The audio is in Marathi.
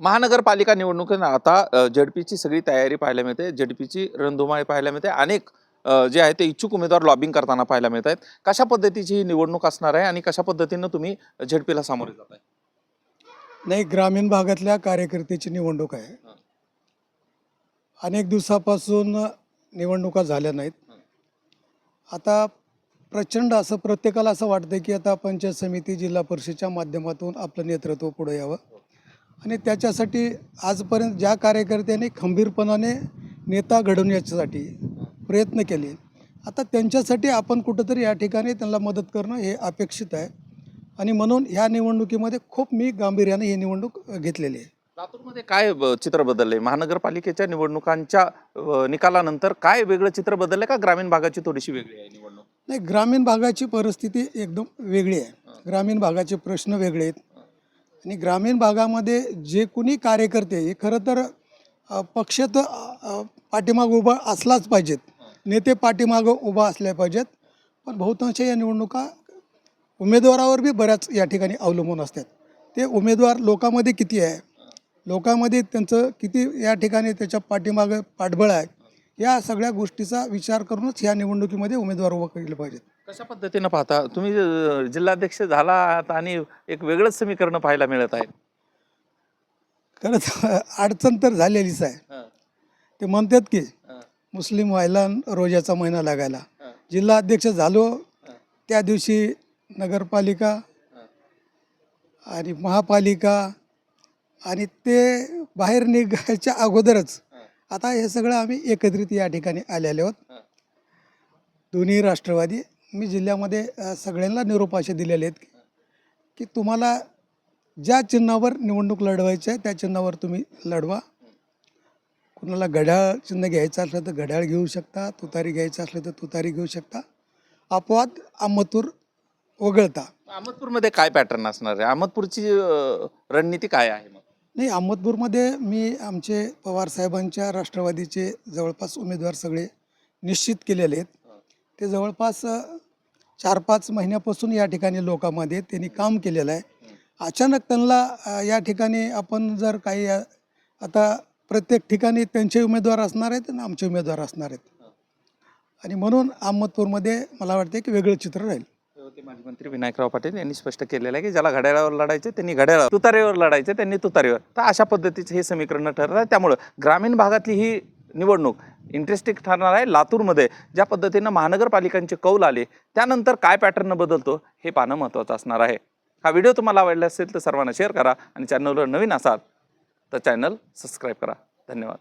महानगरपालिका निवडणुकीत आता झडपीची सगळी तयारी पाहायला मिळते. झडपीची रणधुमाळी पाहायला मिळते. अनेक जे आहे ते इच्छुक उमेदवार लॉबिंग करताना पाहायला मिळत आहेत. कशा पद्धतीची ही निवडणूक असणार आहे आणि कशा पद्धतीनं तुम्ही झडपीला सामोरे जात आहे? नाही ग्रामीण भागातल्या कार्यकर्त्याची निवडणूक आहे. अनेक दिवसापासून निवडणुका झाल्या नाहीत. आता प्रचंड असं प्रत्येकाला असं वाटतं की आता पंचायत समिती जिल्हा परिषदेच्या माध्यमातून आपलं नेतृत्व पुढे यावं. आणि त्याच्यासाठी आजपर्यंत ज्या कार्यकर्त्यांनी खंबीरपणाने नेता घडवण्यासाठी प्रयत्न केले. आता त्यांच्यासाठी आपण कुठंतरी या ठिकाणी त्यांना मदत करणं हे अपेक्षित आहे. आणि म्हणून ह्या निवडणुकीमध्ये खूप मी गांभीर्याने ही निवडणूक घेतलेली आहे. लातूरमध्ये काय चित्र बदललंय महानगरपालिकेच्या निवडणुकांच्या निकालानंतर काय वेगळं चित्र बदललंय का ग्रामीण भागाची थोडीशी वेगळी आहे निवडणूक? नाही ग्रामीण भागाची परिस्थिती एकदम वेगळी आहे. ग्रामीण भागाचे प्रश्न वेगळे आहेत. आणि ग्रामीण भागामध्ये जे कुणी कार्यकर्ते हे खरं तर पक्ष तर पाठीमागं उभा असलाच पाहिजेत. नेते पाठीमागं उभा असल्या पाहिजेत. पण बहुतांश या निवडणुका उमेदवारावर बी बऱ्याच या ठिकाणी अवलंबून असतात. ते उमेदवार लोकांमध्ये किती आहे? लोकांमध्ये त्यांचं किती या ठिकाणी त्याच्या पाठीमागं पाठबळ आहे? या सगळ्या गोष्टीचा विचार करूनच ह्या निवडणुकीमध्ये उमेदवार उभा केले पाहिजेत. कशा पद्धतीनं पाहता? तुम्ही अ, जिल्हाध्यक्ष झाला आहात आणि एक वेगळंच समीकरण पाहायला मिळत आहे खरंच अडचण तर झालेलीच आहे. ते म्हणतात की मुस्लिम व्हायला रोजाचा महिना लागायला. जिल्हा अध्यक्ष झालो त्या दिवशी नगरपालिका आणि महापालिका आणि ते बाहेर निघायच्या अगोदरच आता हे सगळं आम्ही एकत्रित या ठिकाणी आलेले आहोत. दोन्ही राष्ट्रवादी मी जिल्ह्यामध्ये सगळ्यांना निरोप असे दिलेले आहेत की तुम्हाला ज्या चिन्हावर निवडणूक लढवायची आहे त्या चिन्हावर तुम्ही लढवा. कुणाला घड्याळ चिन्ह घ्यायचं असलं तर घड्याळ घेऊ शकता तुतारी घ्यायचं असलं तर तुतारी घेऊ शकता. अपवाद अमतूर वगळता. अहमदपूरमध्ये काय पॅटर्न असणार आहे? अहमदपूरची रणनीती काय आहे नाही अहमदपूरमध्ये मी आमचे पवार साहेबांच्या राष्ट्रवादीचे जवळपास उमेदवार सगळे निश्चित केलेले आहेत. ते जवळपास चार पाच महिन्यापासून या ठिकाणी लोकांमध्ये त्यांनी काम केलेलं आहे. अचानक त्यांना या ठिकाणी आपण जर काही आता प्रत्येक ठिकाणी त्यांचे उमेदवार असणार आहेत आणि आमचे उमेदवार असणार आहेत. आणि म्हणून अहमदपूरमध्ये मला वाटतं की वेगळं चित्र राहील. होते माजी मंत्री विनायकराव पाटील यांनी स्पष्ट केलेलं आहे की ज्याला घड्याळावर लढायचे त्यांनी घड्याळावर तुतारीवर लढायचे त्यांनी तुतारीवर. तर अशा पद्धतीचे हे समीकरण ठरत आहे. त्यामुळं ग्रामीण भागातली ही निवडणूक इंटरेस्टिंग ठरणार आहे लातूरमध्ये ज्या पद्धतीनं महानगरपालिकांचे कौल आले त्यानंतर काय पॅटर्न बदलतो हे पाहणं महत्त्वाचं असणार आहे. हा व्हिडिओ तुम्हाला आवडला असेल तर सर्वांना शेअर करा आणि चॅनलवर नवीन असाल तर चॅनल सबस्क्राईब करा. धन्यवाद.